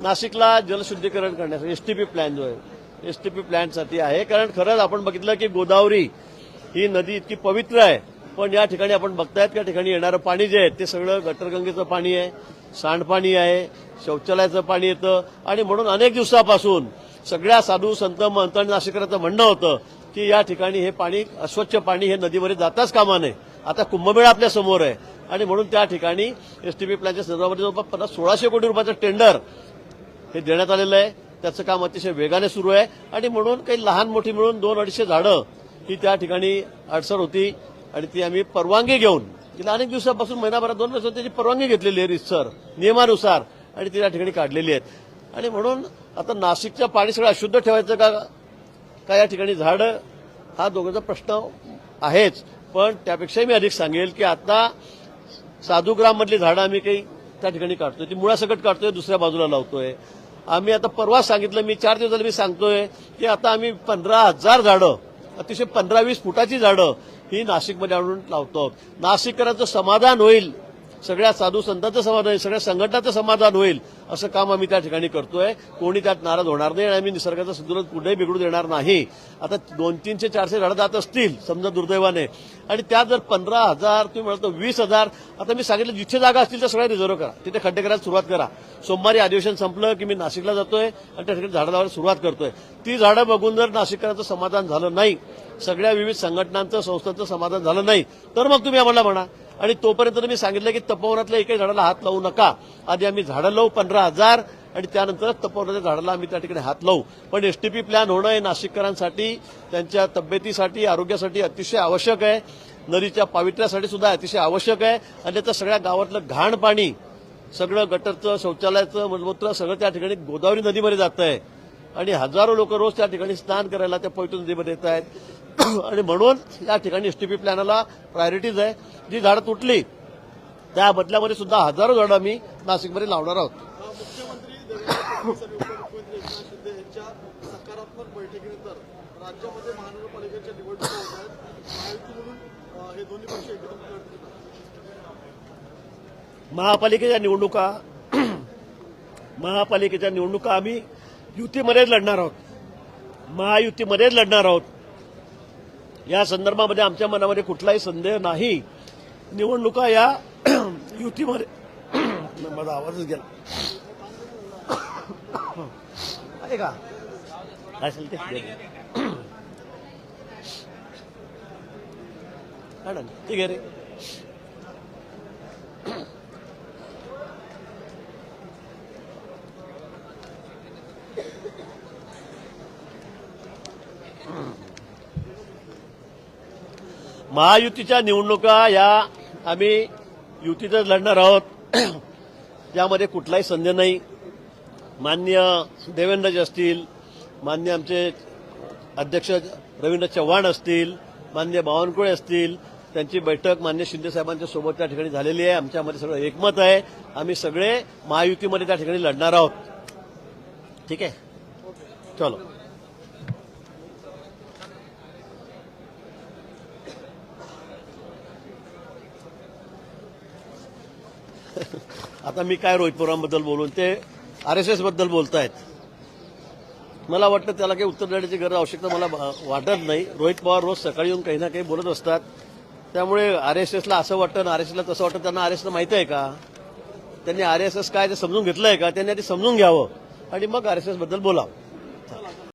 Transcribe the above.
नाशिकला जलशुद्धीकरण करण्यासाठी एसटीपी प्लॅन जो आहे एसटीपी प्लॅनसाठी आहे. कारण खरंच आपण बघितलं की गोदावरी ही नदी इतकी पवित्र आहे. पण या ठिकाणी आपण बघतायत त्या ठिकाणी येणारं पाणी जे आहे ते सगळं गटरगंगेचं पाणी आहे सांडपाणी आहे शौचालयाचं पाणी येतं. आणि म्हणून अनेक दिवसापासून सगळ्या साधू संत महंत आणि नाशिकराचं म्हणणं होतं की या ठिकाणी हे पाणी अस्वच्छ पाणी हे नदीमध्ये जाताच कामा नये. आता कुंभमेळा आपल्यासमोर आहे. आणि म्हणून त्या ठिकाणी एसटीपी प्लॅनच्या संदर्भामध्ये जवळपास पन्नास सोळाशे कोटी रुपयाचं टेंडर हे देण्यात आलेलं आहे. त्याचं काम अतिशय वेगाने सुरू आहे. आणि म्हणून काही लहान मोठी मिळून दोन अडीचशे झाडं ही त्या ठिकाणी अडसर होती. आणि ती आम्ही परवानगी घेऊन तिला अनेक दिवसापासून महिनाभरात दोन वर्ष त्याची परवानगी घेतलेली आहे रितसर नियमानुसार. आणि ती त्या ठिकाणी काढलेली आहेत. आणि म्हणून आता नाशिकचं पाणी सगळं अशुद्ध ठेवायचं का का या ठिकाणी झाडं हा दोघांचा प्रश्न आहेच. पण त्यापेक्षाही मी अधिक सांगेल की आता साधुग्राममधली झाडं आम्ही काही त्या ठिकाणी काढतोय. ती मुळासकट काढतोय दुसऱ्या बाजूला लावतोय. आम्ही आता परवा सांगितलं मी चार दिवस झाले मी सांगतोय की आता आम्ही पंधरा हजार झाडं अतिशय पंधरा वीस फुटाची झाडं ही नाशिकमध्ये आणून लावतो. नाशिककरांचं समाधान होईल. सगळ्या साधू संतांचं समाधान होईल सगळ्या संघटनाचं समाधान होईल असं काम आम्ही त्या ठिकाणी करतोय. कोणी त्यात नाराज होणार नाही आणि आम्ही निसर्गाचं संतुलन कुठेही बिघडू देणार नाही. आता दोन तीनशे चारशे झाडं जात असतील समजा दुर्दैवाने. आणि त्यात जर पंधरा हजार तुम्ही म्हणतो वीस हजार आता मी सांगितलं जिथे जागा असतील त्या सगळ्या रिझर्व्ह करा. तिथे खड्डे करायला सुरुवात करा. सोमवारी अधिवेशन संपलं की मी नाशिकला जातोय आणि त्या ठिकाणी झाडं लावायला सुरुवात करतोय. ती झाडं बघून जर नाशिककरांचं समाधान झालं नाही सगळ्या विविध संघटनांचं संस्थांचं समाधान झालं नाही तर मग तुम्ही आम्हाला म्हणा. आणि तोपर्यंत मी सांगितलं की तपोवनातल्या एकही झाडाला हात लावू नका. आधी आम्ही झाडं लावू पंधरा हजार आणि त्यानंतर तपोवनाच्या झाडाला आम्ही त्या ठिकाणी हात लावू. पण एसटीपी प्लॅन होणं हे नाशिककरांसाठी त्यांच्या तब्येतीसाठी आरोग्यासाठी अतिशय आवश्यक आहे. नदीच्या पावित्र्यासाठी सुद्धा अतिशय आवश्यक आहे. आणि त्याचं सगळ्या गावातलं घाण पाणी सगळं गटरचं शौचालयाचं मलमूत्र सगळं त्या ठिकाणी गोदावरी नदीमध्ये जात आहे आणि हजारो लोक रोज त्या ठिकाणी स्नान करायला त्या पवित्र नदीमध्ये येत आहेत आणि म्हणून या ठिकाणी एसटीपी प्लॅनला प्रायोरिटीज आहे. जी झाडं तुटली त्या बदल्यामध्ये सुद्धा हजारो झाडं आम्ही नाशिकमध्ये लावणार आहोत. महापालिकेच्या निवडणुका महापालिकेच्या निवडणुका आम्ही युतीमध्येच लढणार आहोत. महायुतीमध्येच लढणार आहोत. या संदर्भामध्ये आमच्या मनामध्ये कुठलाही संदेह नाही. निवडणुका या युतीमध्ये माझा आवाजच गेला. आहे का? काय असेल ते? ठीक आहे रे. महायुतीच्या निवडणुका या आम्ही युतीतच लढणार आहोत. यामध्ये कुठलाही संदेह नाही. मान्य देवेंद्रजी असतील मान्य आमचे अध्यक्ष रवींद्र चव्हाण असतील मान्य बावनकुळे असतील त्यांची बैठक मान्य शिंदेसाहेबांच्या सोबत त्या ठिकाणी झालेली आहे. आमच्यामध्ये सगळं एकमत आहे. आम्ही सगळे महायुतीमध्ये त्या ठिकाणी लढणार आहोत. ठीक आहे? चलो. आता मी काय रोहित पवारांबद्दल बोलून ते आर एस एसबद्दल बोलतायत. मला वाटतं त्याला काही उत्तर देण्याची गरज आवश्यकता मला वाटत नाही. रोहित पवार रोज सकाळी येऊन काही ना काही बोलत असतात. त्यामुळे आर एस एसला असं वाटतं आर एस एसला तसं वाटतं त्यांना आर एस माहिती आहे का? त्यांनी आर एस एस काय ते समजून घेतलंय का? त्यांनी आधी समजून घ्यावं. आणि मग आर एस एसबद्दल बोलावं.